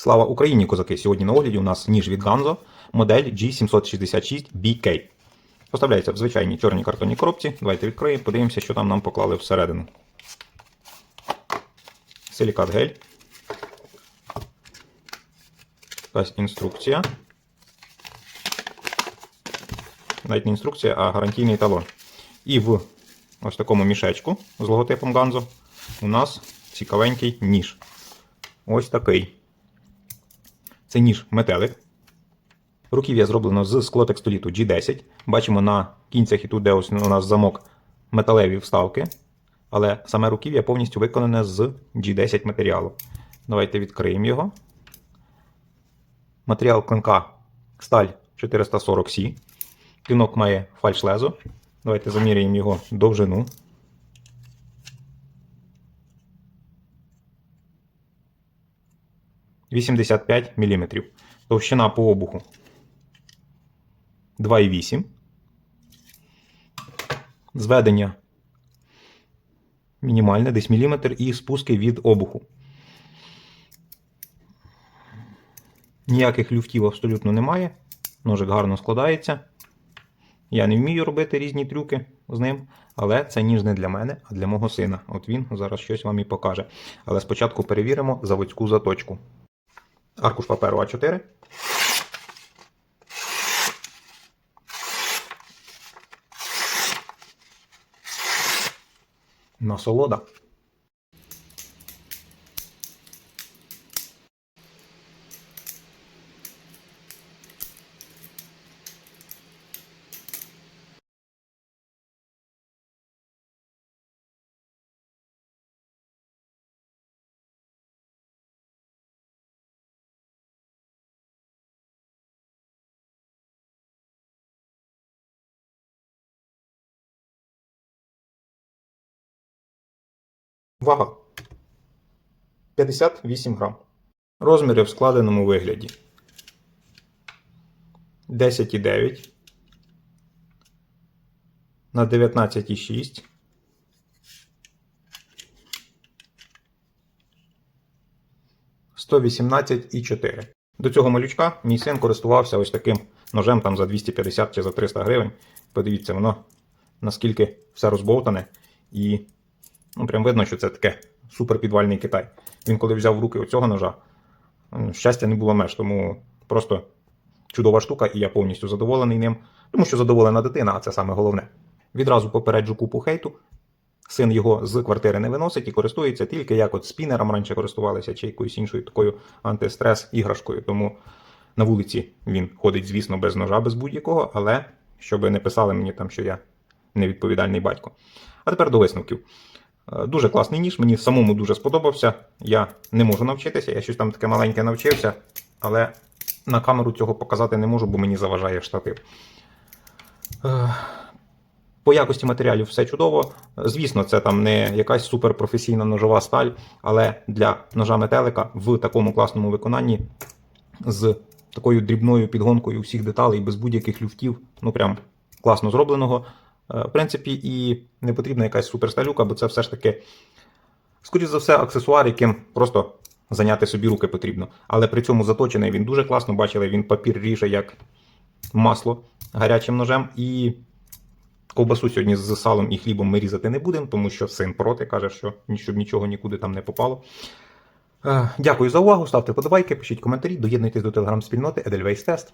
Слава Україні, козаки! Сьогодні на огляді у нас ніж від Ganzo, модель G766BK. Поставляється в звичайній чорній картонній коробці. Давайте відкриємо, подивимося, що там нам поклали всередину. Силікат гель. Якась інструкція. Навіть не інструкція, а гарантійний талон. І в ось такому мішечку з логотипом Ganzo у нас цікавенький ніж. Ось такий. Це ніж метелик. Руків'я зроблено з склотекстоліту G10. Бачимо на кінцях і тут, де ось у нас замок металеві вставки. Але саме руків'я повністю виконане з G10 матеріалу. Давайте відкриємо його. Матеріал клинка сталь 440C. Клинок має фальшлезо. Давайте заміряємо його довжину. – 85 мм. Товщина по обуху 2,8. Зведення мінімальне, десь міліметр, і спуски від обуху. Ніяких люфтів абсолютно немає. Ножик гарно складається. Я не вмію робити різні трюки з ним, але це ніж не для мене, а для мого сина. От він зараз щось вам і покаже. Але спочатку перевіримо заводську заточку. Аркуш паперу А4. Насолода. Вага 58 грам. Розміри в складеному вигляді 10,9 на 19,6 118,4. До цього малючка мій син користувався ось таким ножем там за 250 чи за 300 гривень. Подивіться, воно наскільки все розбовтане і Ну, прям видно, що це таке суперпідвальний Китай. Він коли взяв в руки оцього ножа, щастя не було меж, тому просто чудова штука, і я повністю задоволений ним, тому що задоволена дитина, а це саме головне. Відразу попереджу купу хейту. Син його з квартири не виносить і користується тільки як от спінером раніше користувалися, чи якоюсь іншою такою антистрес іграшкою. Тому на вулиці він ходить, звісно, без ножа, без будь-якого, але щоб не писали мені там, що я невідповідальний батько. А тепер до висновків. Е, Дуже класний ніж, мені самому дуже сподобався. Я не можу навчитися, я щось там таке маленьке навчився, але на камеру цього показати не можу, бо мені заважає штатив. Е, По якості матеріалів все чудово. Звісно, це там не якась суперпрофесійна ножова сталь, але для ножа метелика в такому класному виконанні з такою дрібною підгонкою всіх деталей, без будь-яких люфтів, ну прям класно зробленого. Е, В принципі, і не потрібна якась суперсталюка, бо це все ж таки, скоріш за все, аксесуар, яким просто зайняти собі руки потрібно. Але при цьому заточений він дуже класно. Бачили, він папір ріже як масло гарячим ножем. І ковбасу сьогодні з салом і хлібом ми різати не будемо, тому що син проти каже, що щоб нічого нікуди там не попало. Е, Дякую за увагу. Ставте подобайки, пишіть коментарі, доєднуйтесь до телеграм-спільноти Edelweiss Test.